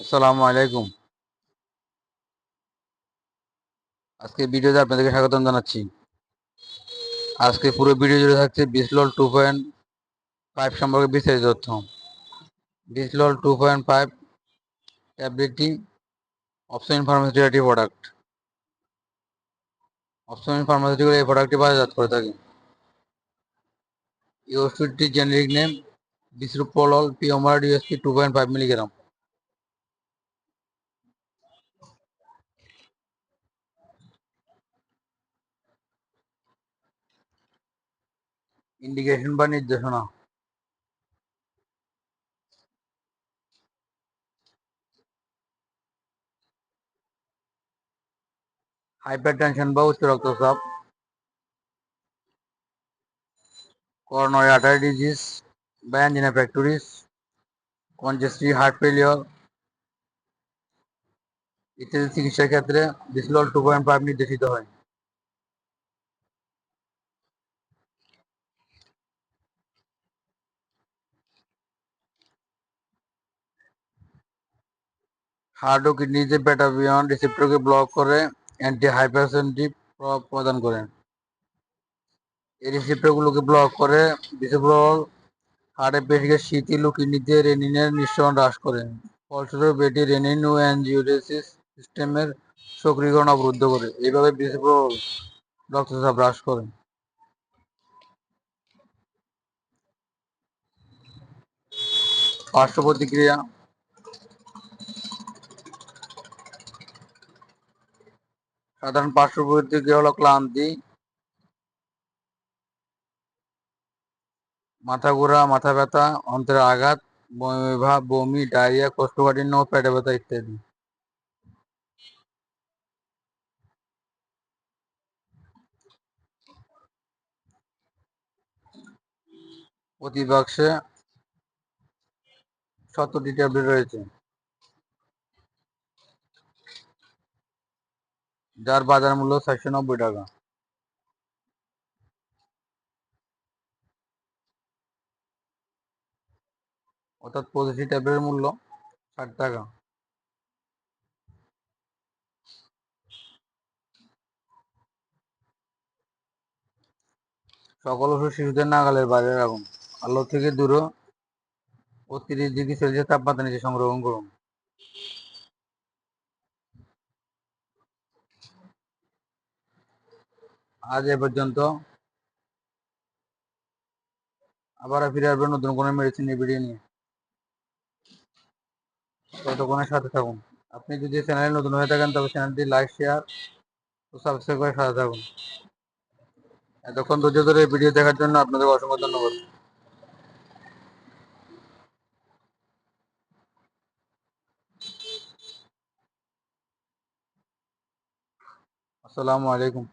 আসসালামু আলাইকুম। আজকে ভিডিওতে আপনাদেরকে স্বাগতম জানাচ্ছি। আজকে পুরো ভিডিও জুড়ে থাকছে বিসলল টু পয়েন্ট ফাইভ সম্পর্কে বিস্তারিত তথ্য। বিসলল টু পয়েন্ট ফাইভ ট্যাবলেটটি অপশন ফার্মাসিউটিক্যাল একটি প্রোডাক্ট অপশন ফার্মাসিউটিক্যাল এই প্রোডাক্টটি বাজারজাত করে থাকে। এই ওষুধটি generic name বিসরুপোলল পিওমার USP two point five milligram indication বা নির্দেশনা। হাইপারটেনশন বা উচ্চ রক্তচাপ করোনারি আর্টারি ডিজিজ বা angina pectoris congestive heart failure ইত্যাদি চিকিৎসার ক্ষেত্রে বিসলল টু পয়েন্ট ফাইভ নির্দেশিত হয়। হার্ট ও কিডনিতে ব্যাটাবিয়ন রিসেপ্টরকে ব্লক করে অ্যান্টি হাইপারসেন্টিভ প্রভাব প্রদান করে। এই রিসেপ্টরগুলোকে ব্লক করে বিসেপ্রল হার্টের পেশিকে শিথিল ও কিডনিতে রেনিনের নিঃসরণ হ্রাস করে। ফলস্বরূপ, এটি রেনিন ও অ্যানজিওডেসিস সিস্টেমের সক্রিয়করণ অবরুদ্ধ করে। এইভাবে বিসেপ্রল রক্তচাপ হ্রাস করে। পার্শ্ব প্রতিক্রিয়া সাধারণ পার্শ্ব প্রতিক্রিয়া হলো ক্লান্তি। মাথা ঘোরা, মাথা ব্যথা অন্তরের আঘাত, বমি ভাব বমি, ডায়রিয়া, কোষ্ঠকাঠিন্য ও পেটে ব্যথা ইত্যাদি। প্রতি বাক্সে সত্তরটি ট্যাবলেট রয়েছে। যার বাজার মূল্য চারশো নব্বই টাকা। অর্থাৎ প্রতিটি ট্যাবলেটের মূল্য ষাট টাকা। সকল ওষুধ শিশুদের নাগালের বাইরে রাখুন। আলো থেকে দূরে ও তিরিশ ডিগ্রি সেলসিয়াস তাপমাত্রা নিচে সংরক্ষণ করুন। আজ এ পর্যন্ত। আবার ফিরে আসবেন নতুন কোনো মেডিসিন ভিডিও নিয়ে। ততক্ষণের সাথে থাকুন। আপনি যদি চ্যানেলে নতুন হয়ে থাকেন, তবে চ্যানেলটি লাইক শেয়ার ও সাবস্ক্রাইব করে সাথে থাকুন। এতক্ষণ ধৈর্য ধরে ভিডিও দেখার জন্য আপনাদের অসংখ্য ধন্যবাদ। আসসালামু আলাইকুম।